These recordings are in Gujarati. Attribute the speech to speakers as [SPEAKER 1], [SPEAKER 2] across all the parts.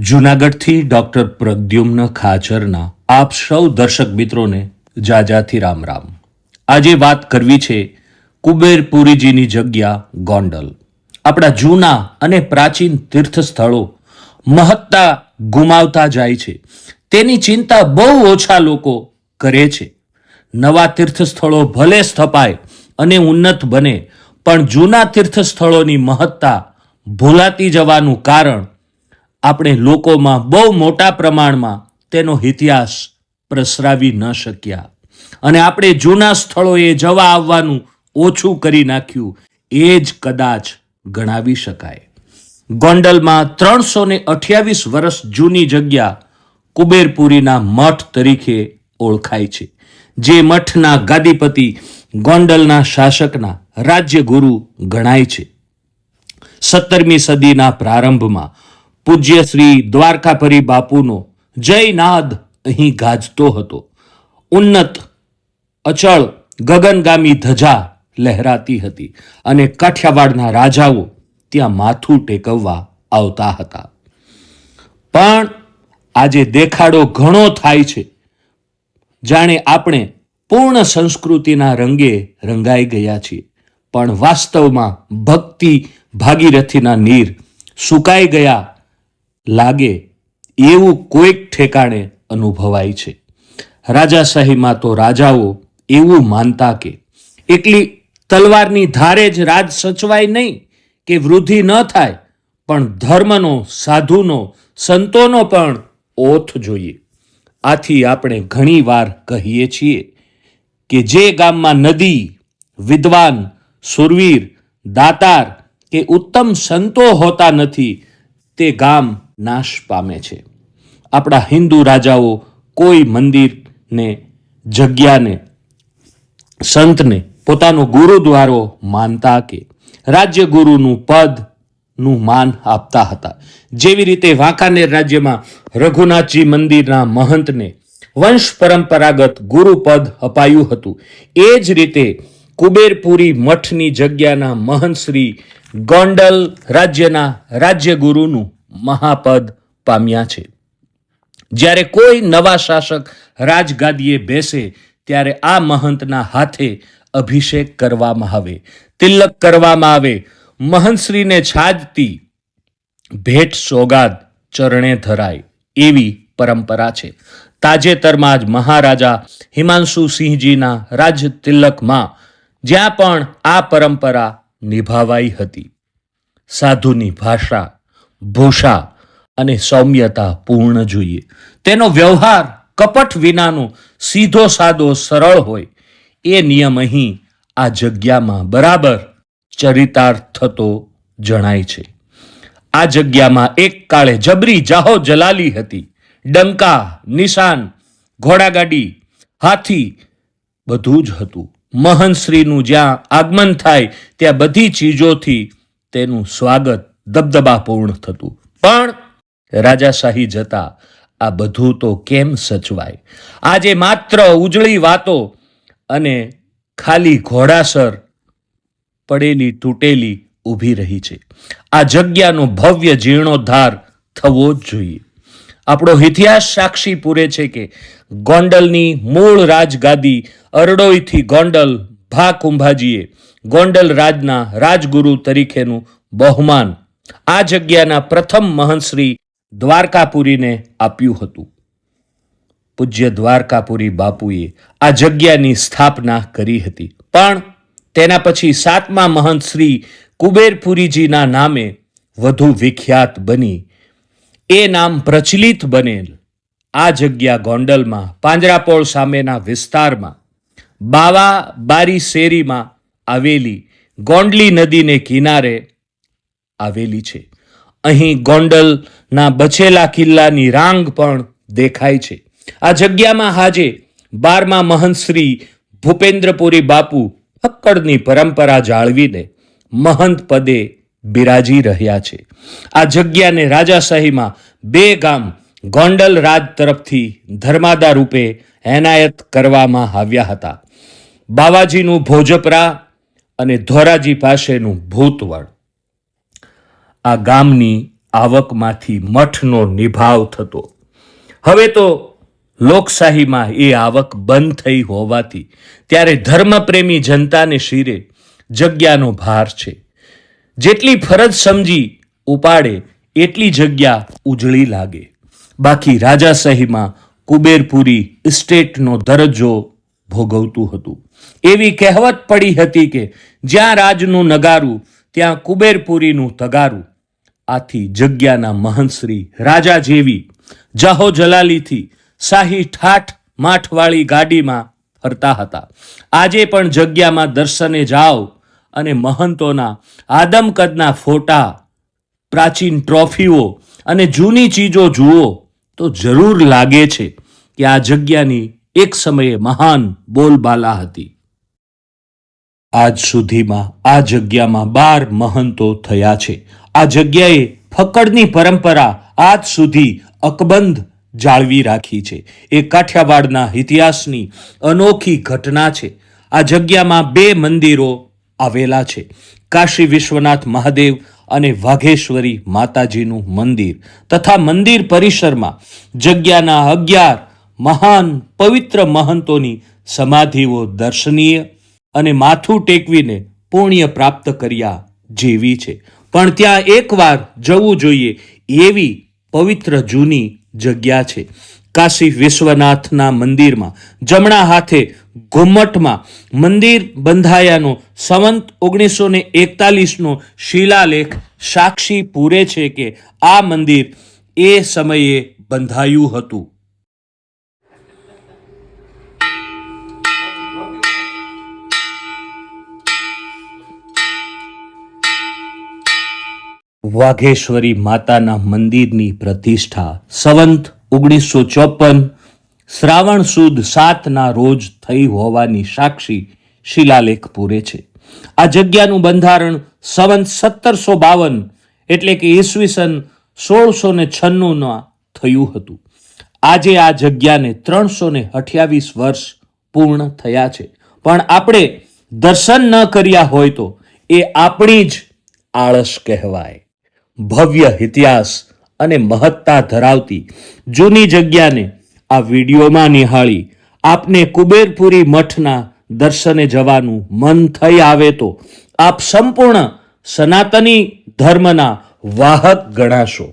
[SPEAKER 1] જૂનાગઢથી ડોક્ટર પ્રદ્યુમ્ન ખાચરના આપ સૌ દર્શક મિત્રોને જાજાથી રામ રામ. આજે વાત કરવી છે કુબેરપુરીજીની જગ્યા ગોંડલ. આપણા જૂના અને પ્રાચીન તીર્થ સ્થળો મહત્તા ગુમાવતા જાય છે. તેની ચિંતા બહુ ઓછા લોકો કરે છે. નવા તીર્થ સ્થળો ભલે સ્થપાય અને ઉન્નત બને, પણ જૂના તીર્થ સ્થળોની મહત્તા ભૂલાતી જવાનું કારણ આપણે લોકોમાં બહુ મોટા પ્રમાણમાં તેનો ઇતિહાસ પ્રસરાવી ન શક્યા. અને આપણે જૂના સ્થળોએ જવા આવવાનું ઓછું કરી નાખ્યું, એ જ કદાચ ગણાવી શકાય. ગોંડલમાં ત્રણસો ને અઠ્યાવીસ વર્ષ જૂની જગ્યા કુબેરપુરીના મઠ તરીકે ઓળખાય છે, જે મઠના ગાદીપતિ ગોંડલના શાસકના રાજ્યગુરુ ગણાય છે. સત્તરમી સદીના પ્રારંભમાં પૂજ્ય શ્રી દ્વારકાપરી બાપુનો જયનાદ અહીં ગાજતો હતો. ઉન્નત, અચળ, ગગનગામી ધજા લહેરાતી હતી અને કાઠિયાવાડના રાજાઓ ત્યાં માથું ટેકવવા આવતા હતા. પણ આજે દેખાડો ઘણો થાય છે. જાણે આપણે પૂર્ણ સંસ્કૃતિના રંગે રંગાઈ ગયા છીએ. પણ વાસ્તવમાં ભક્તિ ભાગીરથીના નીર સુકાઈ ગયા લાગે એવું કોઈક ઠેકાણે અનુભવાય છે. રાજાશાહીમાં તો રાજાઓ એવું માનતા કે એકલી તલવારની ધારે જ રાજ સચવાય નહીં કે વૃદ્ધિ ન થાય, પણ ધર્મનો, સાધુનો, સંતોનો પણ ઓથ જોઈએ. આથી આપણે ઘણીવાર કહીએ છીએ કે જે ગામમાં નદી, વિદ્વાન, સુરવીર, દાતાર કે ઉત્તમ સંતો હોતા નથી, તે ગામ નાશ પામે છે. આપણા હિન્દુ રાજાઓ કોઈ મંદિરને, જગ્યાને, સંતને પોતાનો ગુરુદ્વારો માનતા કે રાજ્ય ગુરુનું પદનું માન આપતા હતા. જેવી રીતે વાંકાનેર રાજ્યમાં રઘુનાથજી મંદિરના મહંતને વંશ પરંપરાગત ગુરુપદ અપાયું હતું. એ જ રીતે કુબેરપુરી મઠની જગ્યાના મહંત શ્રી ગોંડલ રાજ્યના રાજ્યગુરુનું મહાપદ પામ્યા છે. જ્યારે કોઈ નવા શાસક રાજગાદીએ બેસે, ત્યારે આ મહંતના હાથે અભિષેક કરવામાં આવે, તિલક કરવામાં આવે, મહંતશ્રીને છાજતી ભેટ સોગાદ ચરણે ધરાય એવી પરંપરા છે. તાજેતરમાં જ મહારાજા હિમાંશુ સિંહજીના રાજ તિલકમાં જ્યાં પણ આ પરંપરા નિભાવાઈ હતી. સાધુની ભાષા ભૂષા અને સૌમ્યતા પૂર્ણ જોઈએ. તેનો વ્યવહાર કપટ વિનાનો સીધો સાદો સરળ હોય. એ નિયમ અહીં આ જગ્યામાં બરાબર ચરિતાર્થ થતો જણાય છે. આ જગ્યામાં એક કાળે જબરી જાહો જલાલી હતી. ડંકા, નિશાન, ઘોડાગાડી, હાથી બધું જ હતું. મહંશ્રીનું જ્યાં આગમન થાય ત્યાં બધી ચીજોથી તેનું સ્વાગત દબદબાપૂર્ણ થતું. પણ રાજાશાહી જતા આ બધું તો કેમ સચવાય? આજે માત્ર ઉજળી વાતો અને ખાલી ઘોડાસર પડેલી તૂટેલી ઊભી રહી છે. આ જગ્યાનો ભવ્ય જીર્ણોદ્ધાર થવો જ જોઈએ. આપણો ઇતિહાસ સાક્ષી પૂરે છે કે ગોંડલની મૂળ રાજગાદી અરડોઈથી ગોંડલ ભા કુંભાજીએ ગોંડલ રાજના રાજગુરુ તરીકેનું બહુમાન આ જગ્યાના પ્રથમ મહંશ્રી દ્વારકાપુરીને આપ્યું હતું. પૂજ્ય દ્વારકાપુરી બાપુએ આ જગ્યાની સ્થાપના કરી હતી. પણ તેના પછી સાતમા મહંત કુબેરપુરીજીના નામે વધુ વિખ્યાત બની. એ નામ પ્રચલિત બનેલ. આ જગ્યા ગોંડલમાં, પાંજરાપોળ સામેના વિસ્તારમાં, બાવા બારી શેરીમાં આવેલી ગોંડલી નદીને કિનારે આવેલી છે. અહીં ગોંડલના બચેલા કિલ્લાની રાંગ પણ દેખાય છે. આ જગ્યામાં હાજે બારમા મહંત શ્રી ભૂપેન્દ્રપુરી બાપુ ફક્કડની પરંપરા જાળવીને મહંત પદે બિરાજી રહ્યા છે. આ જગ્યાને રાજાશાહીમાં બે ગામ ગોંડલ રાજ તરફથી ધર્માદા રૂપે એનાયત કરવામાં આવ્યા હતા. બાવાજીનું ભોજપરા અને ધોરાજી પાસેનું ભૂતવળ. આ ગામની આવકમાંથી મઠનો નિભાવ થતો. હવે તો લોકશાહીમાં એ આવક બંધ થઈ હોવાથી ત્યારે ધર્મપ્રેમી જનતાને શિરે જગ્યાનો ભાર છે. જેટલી ફરજ સમજી ઉપાડે એટલી જગ્યા ઉજળી લાગે. બાકી રાજાશાહીમાં કુબેરપુરી ઇસ્ટેટનો દરજ્જો ભોગવતું હતું. એવી કહેવત પડી હતી કે જ્યાં રાજનું નગારું, ત્યાં કુબેરપુરીનું તગારું આથી જગ્યાના મહંતશ્રી રાજા જેવી જાહો જલાલીથી શાહી ઠાઠ માઠવાળી ગાડીમાં ફરતા હતા. આજે પણ જગ્યામાં દર્શને જાઓ અને મહંતોના આદમકદના ફોટા, પ્રાચીન ટ્રોફીઓ અને જૂની ચીજો જુઓ તો જરૂર લાગે છે કે આ જગ્યાની એક સમયે મહાન બોલબાલા હતી. આજ સુધીમાં આ જગ્યામાં બાર મહંતો થયા છે. આ જગ્યાએ ફકડની પરંપરા આજ સુધી અકબંધ જાળવી રાખી છે. એ કાઠિયાવાડના ઇતિહાસની અનોખી ઘટના છે. આ જગ્યામાં બે મંદિરો આવેલા છે. કાશી વિશ્વનાથ મહાદેવ અને વાઘેશ્વરી માતાજીનું મંદિર તથા મંદિર પરિસરમાં જગ્યાના અગિયાર મહાન પવિત્ર મહંતોની સમાધિઓ દર્શનીય અને માથું ટેકવીને પુણ્ય પ્રાપ્ત કર્યા જેવી છે. પણ ત્યાં એકવાર જવું જોઈએ એવી પવિત્ર જૂની જગ્યા છે. કાશી વિશ્વનાથના મંદિરમાં, જમણા હાથે ઘુમ્મટમાં મંદિર બંધાયાનો સંવંત ઓગણીસો ને એકતાલીસનો શિલાલેખ સાક્ષી પૂરે છે કે આ મંદિર એ સમયે બંધાયું હતું. વાઘેશ્વરી માતાના મંદિરની પ્રતિષ્ઠા. સંવંત ઓગણીસો ચોપન શ્રાવણ સુદ સાતના રોજ થઈ હોવાની સાક્ષી શિલાલેખ પૂરે છે. આ જગ્યાનું બંધારણ સંવંત સત્તરસો બાવન એટલે કે ઈસવીસન સોળસો ને છન્નુંમાં થયું હતું. આજે આ જગ્યાને ત્રણસો ને અઠ્યાવીસ વર્ષ પૂર્ણ થયા છે. પણ આપણે દર્શન ન કર્યા હોય તો એ આપણી જ આળસ કહેવાય. ભવ્ય ઇતિહાસ અને મહત્તા ધરાવતી જૂની જગ્યાને આ વિડીયોમાં નિહાળી આપને કુબેરપુરી મઠના દર્શને જવાનું મન થઈ આવે તો આપ સંપૂર્ણ સનાતની ધર્મના વાહક ગણાશો.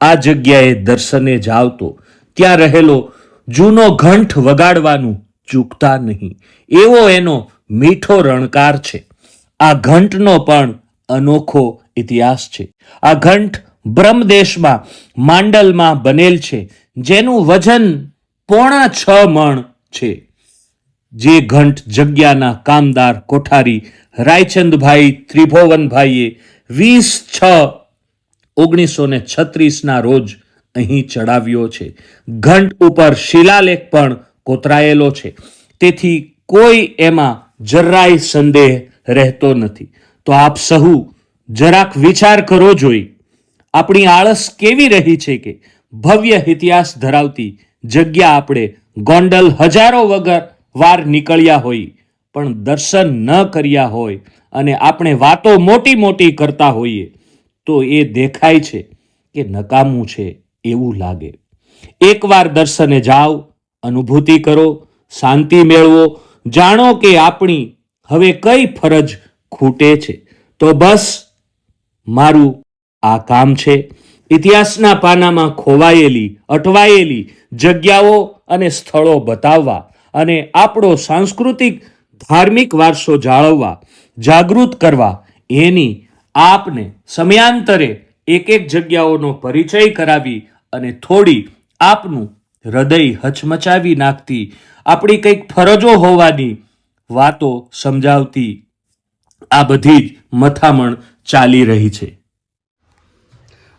[SPEAKER 1] આ જગ્યાએ દર્શને જાવ તો ત્યાં રહેલો જૂનો ઘંટ વગાડવાનું ચૂકતા નહીં. એવો એનો મીઠો રણકાર છે. આ ઘંટનો પણ અનોખો ઇતિહાસ છે. આ ઘંટ બ્રહ્મદેશમાં, માંડલમાં બનેલ છે. જેનું વજન પોણા છ મણ છે. જે ઘંટ જગ્યાના કામદાર કોઠારી રાયચંદભાઈ ત્રિભુવનભાઈએ વીસ છ ઓગણીસો ને છત્રીસના રોજ અહીં ચડાવ્યો છે. ઘંટ ઉપર શિલાલેખ પણ કોતરાયેલો છે. તેથી કોઈ એમાં જરાય સંદેહ રહેતો નથી. તો આપ સહુ જરાક વિચાર કરો જોઈ. આપણી આળસ કેવી રહી છે કે ભવ્ય ઇતિહાસ ધરાવતી જગ્યા આપણે ગોંડલ હજારો વગર વાર નીકળ્યા હોય, પણ દર્શન ન કર્યા હોય અને આપણે વાતો મોટી મોટી કરતા હોઈએ, તો એ દેખાય છે કે નકામું છે એવું લાગે. એકવાર દર્શને જાઓ, અનુભૂતિ કરો, શાંતિ મેળવો, જાણો કે આપણી હવે કઈ ફરજ ખૂટે છે. તો બસ, મારું આ કામ છે. ઇતિહાસના પાનામાં ખોવાયેલી, અટવાયેલી જગ્યાઓ અને સ્થળો બતાવવા અને આપણો સાંસ્કૃતિક, ધાર્મિક વારસો જાળવવા, જાગૃત કરવા, એની આપને સમયાંતરે એક એક જગ્યાઓનો પરિચય કરાવી અને થોડી આપનું હૃદય હચમચાવી નાખતી, આપણી કંઈક ફરજો હોવાની વાતો સમજાવતી આ બધી જ મથામણ ચાલી રહી છે.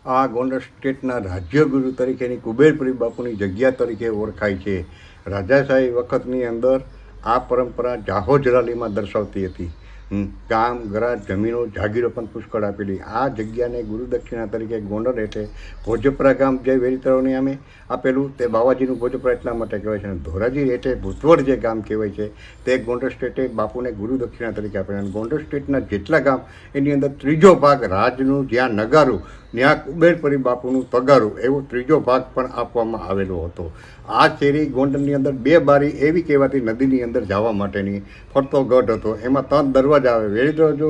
[SPEAKER 2] આ ગોંડલ સ્ટેટના રાજ્યગુરુ તરીકેની કુબેરપુરી બાપુની જગ્યા તરીકે ઓળખાય છે. રાજાશાહી વખતની અંદર આ પરંપરા જાહોજરાલીમાં દર્શાવતી હતી. ગામ ગરાજ, જમીનો, જાગીરો પણ પુષ્કળ આપેલી. આ જગ્યાને ગુરુદક્ષિણા તરીકે ગોંડલ એટલે ભોજપરા ગામ જે વેરીતળોની અમે આપેલું, તે બાવાજીનું ભોજપરા એટલા માટે કહેવાય છે. અને ધોરાજી એટલે ભૂતવડ જે ગામ કહેવાય છે, તે ગોંડલ સ્ટેટે બાપુને ગુરુદક્ષિણા તરીકે આપેલા. અને ગોંડલ સ્ટેટના જેટલા ગામ, એની અંદર ત્રીજો ભાગ રાજનું, જ્યાં નગારું, ત્યાં કુબેરપરી બાપુનું તગારું, એવો ત્રીજો ભાગ પણ આપવામાં આવેલો હતો. આ શેરી ગોંડલની અંદર બે બારી એવી કહેવાતી નદીની અંદર જવા માટેની ફરતો ગઢ હતો. એમાં ત્રણ દરવાજા આવે. વેળી દરવાજો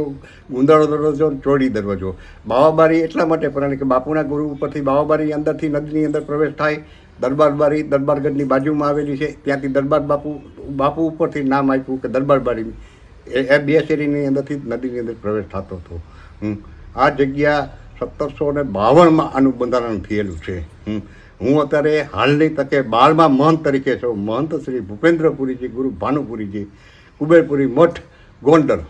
[SPEAKER 2] ગુંદાળો દરવાજો ચોડી દરવાજો. બાવાબારી એટલા માટે પણ કે બાપુના ગુરુ ઉપરથી બાવાબારી અંદરથી નદીની અંદર પ્રવેશ થાય. દરબારબારી દરબારગઢની બાજુમાં આવેલી છે. ત્યાંથી દરબાર બાપુ બાપુ ઉપરથી નામ આપ્યું કે દરબારબારી. એ બે શેરીની અંદરથી જ નદીની અંદર પ્રવેશ થતો હતો. આ જગ્યા સત્તરસો ને બાવનમાં આનું બંધારણ થયેલું છે. હું અત્યારે હાલની તકે બાળમાં મહંત તરીકે છું. મહંત શ્રી ભૂપેન્દ્રપુરીજી, ગુરુ ભાનુપુરીજી, કુબેરપુરી મઠ ગોંડલ